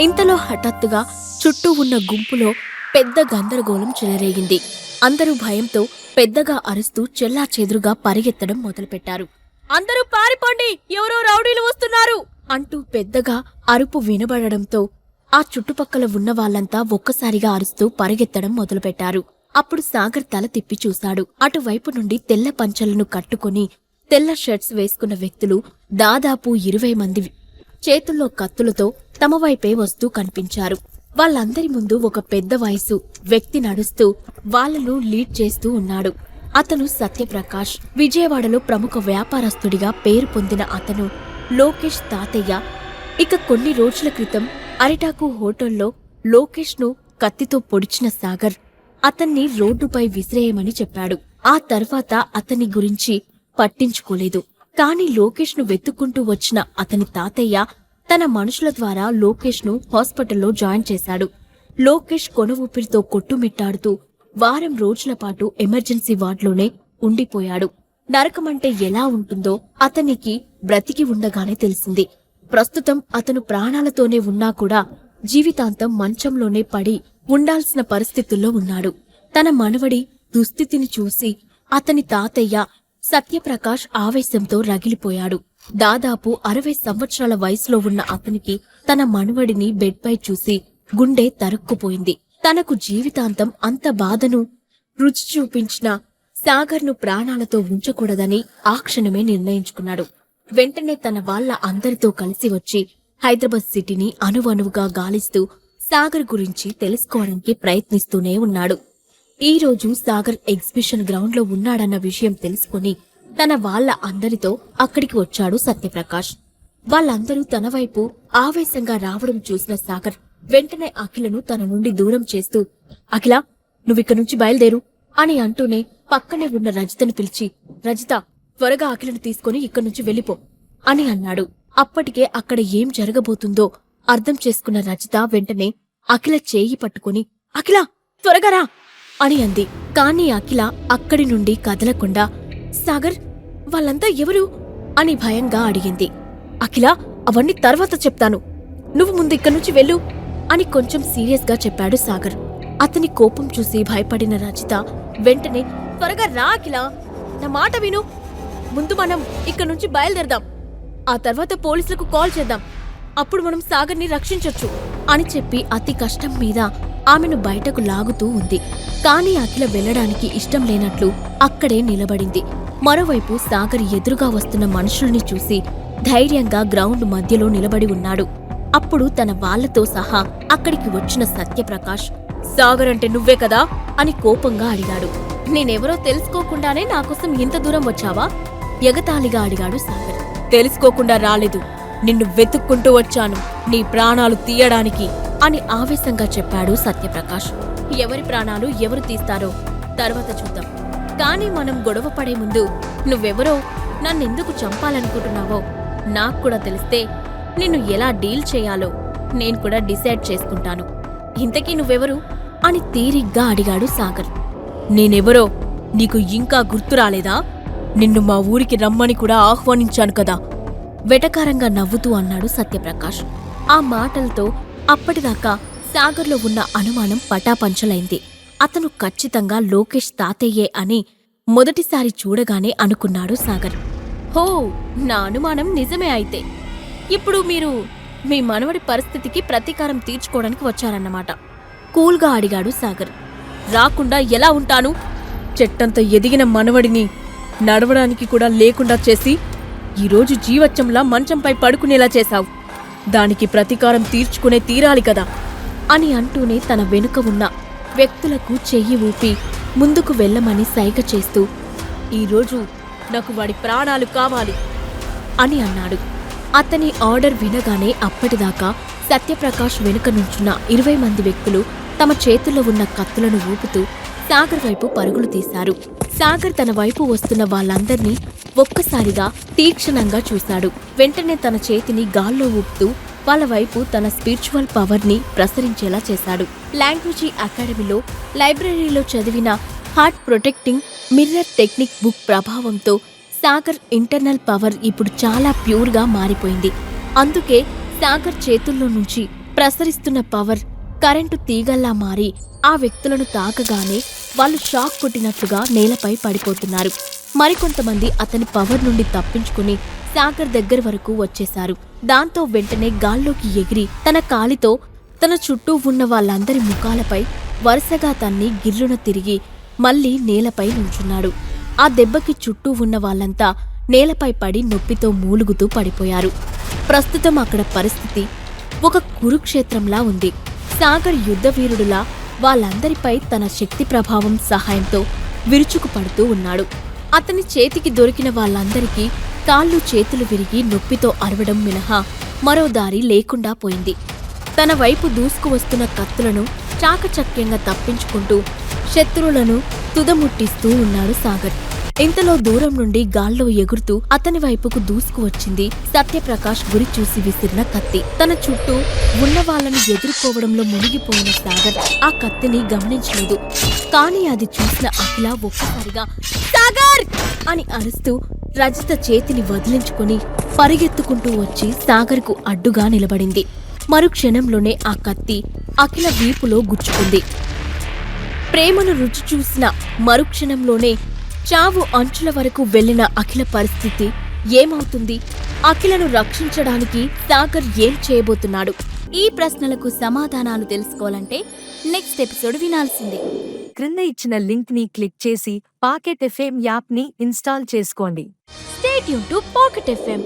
ఇంతలో హఠాత్తుగా చుట్టూ ఉన్న గుంపులో పెద్ద గందరగోళం చెలరేగింది. అందరూ భయంతో పెద్దగా అరుస్తూ చెల్లా చెదురుగా పరిగెత్తడం మొదలుపెట్టారు. అందరూ పారిపోండి! ఎవరో రౌడీలు వస్తున్నారు! అంటూ పెద్దగా అరుపు వినబడడంతో ఆ చుట్టుపక్కల ఉన్న వాళ్ళంతా ఒక్కసారిగా అరుస్తూ పరిగెత్తడం మొదలుపెట్టారు. అప్పుడు సాగర్ తల తిప్పి చూశాడు. అటువైపు నుండి తెల్ల పంచలను కట్టుకొని తెల్ల షర్ట్స్ వేసుకున్న వ్యక్తులు దాదాపు ఇరవై మంది చేతుల్లో కత్తులతో తమ వైపే వస్తూ కనిపించారు. వాళ్ళందరి ముందు ఒక పెద్ద వయసు వ్యక్తి నడుస్తూ వాళ్ళను లీడ్ చేస్తూ ఉన్నాడు. అతను సత్యప్రకాష్. విజయవాడలో ప్రముఖ వ్యాపారస్తుడిగా పేరు పొందిన అతను లోకేష్ తాతయ్య. ఇక కొన్ని రోజుల క్రితం అరిటాకు హోటల్లో లోకేష్ను కత్తితో పొడిచిన సాగర్ అతన్ని రోడ్డుపై విసిరేయమని చెప్పాడు. ఆ తర్వాత అతని గురించి పట్టించుకోలేదు. కాని లోకేష్ను వెతుక్కుంటూ వచ్చిన అతని తాతయ్య తన మనుషుల ద్వారా లోకేష్ను హాస్పిటల్లో జాయిన్ చేశాడు. లోకేష్ కొన ఊపిరితో కొట్టుమిట్టాడుతూ వారం రోజుల పాటు ఎమర్జెన్సీ వార్డులోనే ఉండిపోయాడు. నరకమంటే ఎలా ఉంటుందో అతనికి బ్రతికి ఉండగానే తెలిసింది. ప్రస్తుతం అతను ప్రాణాలతోనే ఉన్నా కూడా జీవితాంతం మంచంలోనే పడి ఉండాల్సిన పరిస్థితుల్లో ఉన్నాడు. తన మనవడి దుస్థితిని చూసి అతని తాతయ్య సత్యప్రకాష్ ఆవేశంతో రగిలిపోయాడు. దాదాపు అరవై సంవత్సరాల వయసులో ఉన్న అతనికి తన మనవడిని బెడ్పై చూసి గుండె తరుక్కుపోయింది. తనకు జీవితాంతం అంత బాధను రుచి చూపించిన సాగర్ను ప్రాణాలతో ఉంచకూడదని ఆ క్షణమే నిర్ణయించుకున్నాడు. వెంటనే తన వాళ్ళ అందరితో కలిసి వచ్చి హైదరాబాద్ సిటీని అనువనువుగా గాలిస్తూ సాగర్ గురించి తెలుసుకోవడానికి ప్రయత్నిస్తూనే ఉన్నాడు. ఈ రోజు సాగర్ ఎగ్జిబిషన్ గ్రౌండ్లో ఉన్నాడన్న విషయం తెలుసుకుని తన వాళ్ళ అందరితో అక్కడికి వచ్చాడు సత్యప్రకాష్. వాళ్ళందరూ తన వైపు ఆవేశంగా రావడం చూసిన సాగర్ వెంటనే అఖిలను తన నుండి దూరం చేస్తూ అఖిల నువ్విక్కడి నుంచి బయలుదేరు అని అంటూనే పక్కనే ఉన్న రజితను పిలిచి రజిత త్వరగా అఖిలను తీసుకుని ఇక్కడి నుంచి వెళ్ళిపో అని అన్నాడు. అప్పటికే అక్కడ ఏం జరగబోతుందో అర్థం చేసుకున్న రజిత వెంటనే అఖిల చేయి పట్టుకుని అఖిల త్వరగా రా అని అంది. కాని అఖిల అక్కడి నుండి కదలకుండా సాగర్ వాళ్ళంతా ఎవరు? అని భయంగా అడిగింది. అఖిల అవన్నీ తర్వాత చెప్తాను. నువ్వు ముందు ఇక్కడి నుంచి వెళ్ళు అని కొంచెం సీరియస్గా చెప్పాడు సాగర్. అతని కోపం చూసి భయపడిన రజిత వెంటనే త్వరగా రా అఖిల. నా మాట విను. ముందు మనం ఇక్కడి నుంచి బయలుదేరదాం. ఆ తర్వాత పోలీసులకు కాల్ చేద్దాం. అప్పుడు మనం సాగర్ని రక్షించొచ్చు అని చెప్పి అతి కష్టం మీద ఆమెను బయటకు లాగుతూ ఉంది. కాని అఖిల వెళ్ళడానికి ఇష్టం లేనట్లు అక్కడే నిలబడింది. మరోవైపు సాగర్ ఎదురుగా వస్తున్న మనుషుల్ని చూసి ధైర్యంగా గ్రౌండ్ మధ్యలో నిలబడి ఉన్నాడు. అప్పుడు తన వాళ్ళతో సహా అక్కడికి వచ్చిన సత్యప్రకాష్ సాగర్ అంటే నువ్వే కదా? అని కోపంగా అడిగాడు. నేనెవరో తెలుసుకోకుండానే నాకోసం ఇంత దూరం వచ్చావా? ఎగతాళిగా అడిగాడు సాగర్. తెలుసుకోకుండా రాలేదు. నిన్ను వెతుక్కుంటూ వచ్చాను. నీ ప్రాణాలు తీయడానికి అని ఆవేశంగా చెప్పాడు సత్యప్రకాష్. ఎవరి ప్రాణాలు ఎవరు తీస్తారో తర్వాత చూద్దాం. కానీ మనం గొడవ పడే ముందు నువ్వెవరో నన్నెందుకు చంపాలనుకుంటున్నావో నాకు కూడా తెలిస్తే నిన్ను ఎలా డీల్ చేయాలో నేను కూడా డిసైడ్ చేసుకుంటాను. ఇంతకీ నువ్వెవరు? అని తీరిగ్గా అడిగాడు సాగర్. నేనెవరో నీకు ఇంకా గుర్తు రాలేదా? నిన్ను మా ఊరికి రమ్మని కూడా ఆహ్వానించాను కదా. వెటకారంగా నవ్వుతూ అన్నాడు సత్యప్రకాష్. ఆ మాటలతో అప్పటిదాకా సాగర్లో ఉన్న అనుమానం పటాపంచలైంది. అతను ఖచ్చితంగా లోకేష్ తాతయ్యే అని మొదటిసారి చూడగానే అనుకున్నాడు సాగర్. హో నా అనుమానం నిజమే అయితే. ఇప్పుడు మీరు మీ మనవడి పరిస్థితికి ప్రతీకారం తీర్చుకోవడానికి వచ్చారన్నమాట. కూల్గా అడిగాడు సాగర్. రాకుండా ఎలా ఉంటాను? చెట్టంత ఎదిగిన మనవడిని నడవడానికి కూడా లేకుండా చేసి ఈరోజు జీవచ్చంలా మంచంపై పడుకునేలా చేశావు. దానికి ప్రతీకారం తీర్చుకునే తీరాలి కదా అని అంటూనే తన వెనుక ఉన్న వ్యక్తులకు చెయ్యి ఊపి ముందుకు వెళ్ళమని సైగ చేస్తూ ఈరోజు నాకు వాడి ప్రాణాలు కావాలి అని అన్నాడు. అతని ఆర్డర్ వినగానే అప్పటిదాకా సత్యప్రకాష్ వెనుక నుంచున్న ఇరవై మంది వ్యక్తులు తమ చేతుల్లో ఉన్న కత్తులను ఊపుతూ సాగర్ వైపు పరుగులు తీశారు. సాగర్ తన వైపు వస్తున్న వాళ్ళందర్నీ ఒక్కసారిగా తీక్షణంగా చూశాడు. వెంటనే తన చేతిని గాల్లో ఊపుతూ వాళ్ళ వైపు తన స్పిరిచువల్ పవర్ని ప్రసరించేలా చేశాడు. లాంగ్వేజీ అకాడమీలో లైబ్రరీలో చదివిన heart protecting mirror technique book ప్రభావంతో సాగర్ ఇంటర్నల్ పవర్ ఇప్పుడు చాలా ప్యూర్గా మారిపోయింది. అందుకే సాగర్ చేతుల్లో నుంచి ప్రసరిస్తున్న పవర్ కరెంటు తీగల్లా మారి ఆ వ్యక్తులను తాకగానే వాళ్ళు షాక్ కొట్టినట్లుగా నేలపై పడిపోతున్నారు. మరికొంతమంది అతని పవర్ నుండి తప్పించుకుని సాగర్ దగ్గర వరకు వచ్చేశారు. దాంతో వెంటనే గాల్లోకి ఎగిరి తన కాలితో తన చుట్టూ ఉన్న వాళ్ళందరి ముఖాలపై వరుసగా తన్ని గిర్రున తిరిగి మళ్ళీ నేలపై నుంచున్నాడు. ఆ దెబ్బకి చుట్టూ ఉన్న వాళ్ళంతా నేలపై పడి నొప్పితో మూలుగుతూ పడిపోయారు. ప్రస్తుతం అక్కడ పరిస్థితి ఒక కురుక్షేత్రంలా ఉంది. సాగర్ యుద్ధవీరుడులా వాళ్ళందరిపై తన శక్తి ప్రభావం సహాయంతో విరుచుకుపడుతూ ఉన్నాడు. అతని చేతికి దొరికిన వాళ్ళందరికీ కాళ్ళు చేతులు విరిగి నొప్పితో అరవడం మినహా మరో దారి లేకుండా పోయింది. తన వైపు దూసుకువస్తున్న కత్తులను చాకచక్యంగా తప్పించుకుంటూ శత్రువులను తుదముట్టిస్తూ ఉన్నాడు సాగర్. ఇంతలో దూరం నుండి గాల్లో ఎగురుతూ అతని వైపుకు దూసుకువచ్చింది సత్యప్రకాష్ గురి చూసి విసిరిన కత్తి. తన చుట్టూ ఉన్న వాళ్ళని ఎదుర్కోవడంలో మునిగిపోయిన సాగర్ ఆ కత్తిని గమనించలేదు. కానీ అది చూసిన అఖిల ఒక్కసారిగా సాగర్! అని అరుస్తూ రజిత చేతిని వదిలించుకుని పరిగెత్తుకుంటూ వచ్చి సాగర్కు అడ్డుగా నిలబడింది. మరుక్షణంలోనే ఆ కత్తి అఖిల వీపులో గుచ్చుకుంది. ప్రేమను రుచి చూసిన మరుక్షణంలోనే చావు అంచుల వరకు వెళ్ళిన అఖిల పరిస్థితి ఏమవుతుంది? అఖిలను రక్షించడానికి సాగర్ ఏం చేయబోతున్నాడు? ఈ ప్రశ్నలకు సమాధానాలు తెలుసుకోవాలంటే నెక్స్ట్ ఎపిసోడ్ వినాల్సిందే. క్రింద ఇచ్చిన లింక్ని క్లిక్ చేసి పాకెట్ ఎఫ్ఎం యాప్ని ఇన్స్టాల్ చేసుకోండి. State to pocket FM